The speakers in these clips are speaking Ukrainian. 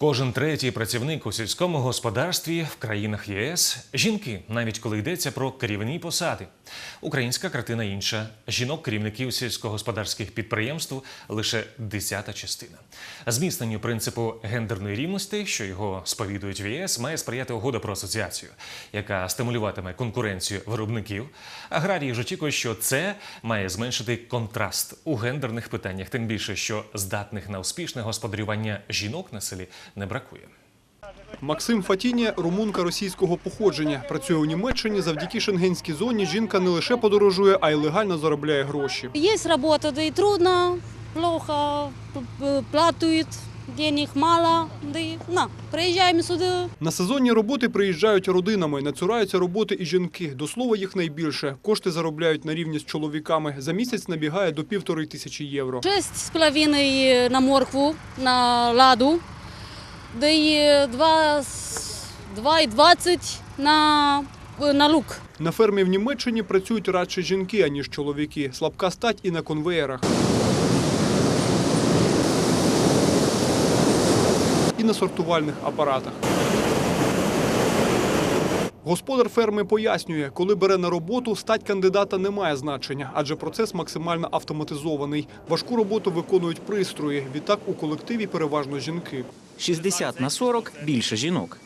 Кожен третій працівник у сільському господарстві в країнах ЄС жінки, навіть коли йдеться про керівні посади. Українська картина інша. Жінок-керівників сільськогосподарських підприємств лише десята частина. Зміцненню принципу гендерної рівності, що його сповідують в ЄС, має сприяти угода про асоціацію, яка стимулюватиме конкуренцію виробників. Аграрії ж очікують, що це має зменшити контраст у гендерних питаннях, тим більше, що здатних на успішне господарювання жінок на селі не бракує. Максим Фатінія – румунка російського походження. Працює у Німеччині. Завдяки шенгенській зоні жінка не лише подорожує, а й легально заробляє гроші. Есть работа, да и трудно, плохо, п- платят, денег мало, да и на, приезжаем сюда. На сезонні роботи приїжджають родинами, не цураються роботи і жінки. До слова, їх найбільше. Кошти заробляють на рівні з чоловіками. За місяць набігає до півтори тисячі євро. Шесть с половиной на моркву, на ладу, два, с- два на, на лук. На фермі в Німеччині працюють радше жінки, аніж чоловіки. Слабка стать і на конвеєрах. І на сортувальних апаратах. Господар ферми пояснює, коли бере на роботу, стать кандидата не має значення, адже процес максимально автоматизований. Важку роботу виконують пристрої. Відтак у колективі переважно жінки. 60 на 40 – більше жінок.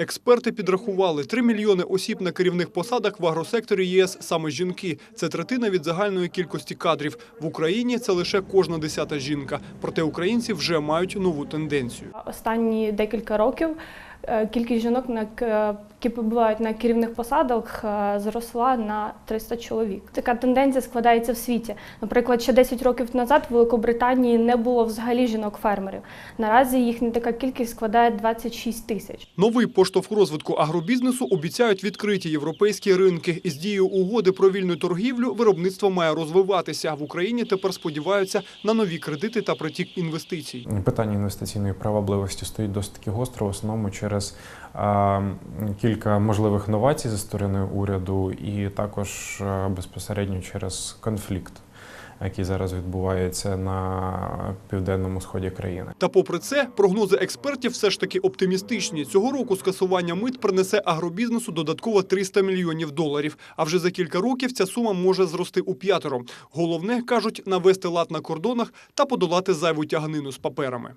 Експерти підрахували 3 мільйони осіб на керівних посадах в агросекторі ЄС саме жінки. Це третина від загальної кількості кадрів. В Україні це лише кожна десята жінка. Проте українці вже мають нову тенденцію. Останні декілька років кількість жінок, на к- які побувають на керівних посадах, е, зросла на 300 чоловік. Така тенденція складається в світі. Наприклад, ще 10 років назад в Великобританії не було взагалі жінок-фермерів. Наразі їхня така кількість складає 26 тисяч. Новий поштовх розвитку агробізнесу обіцяють відкриті європейські ринки. Із дією угоди про вільну торгівлю виробництво має розвиватися. В Україні тепер сподіваються на нові кредити та притік інвестицій. Питання інвестиційної привабливості стоїть досить таки гостро, в основному через а, кілька можливих новацій зі сторони уряду, і також безпосередньо через конфлікт, який зараз відбувається на південному сході країни. Та попри це, прогнози експертів все ж таки оптимістичні. Цього року скасування мит принесе агробізнесу додатково 300 мільйонів доларів. А вже за кілька років ця сума може зрости у п'ятеро. Головне, кажуть, навести лад на кордонах та подолати зайву тяганину з паперами.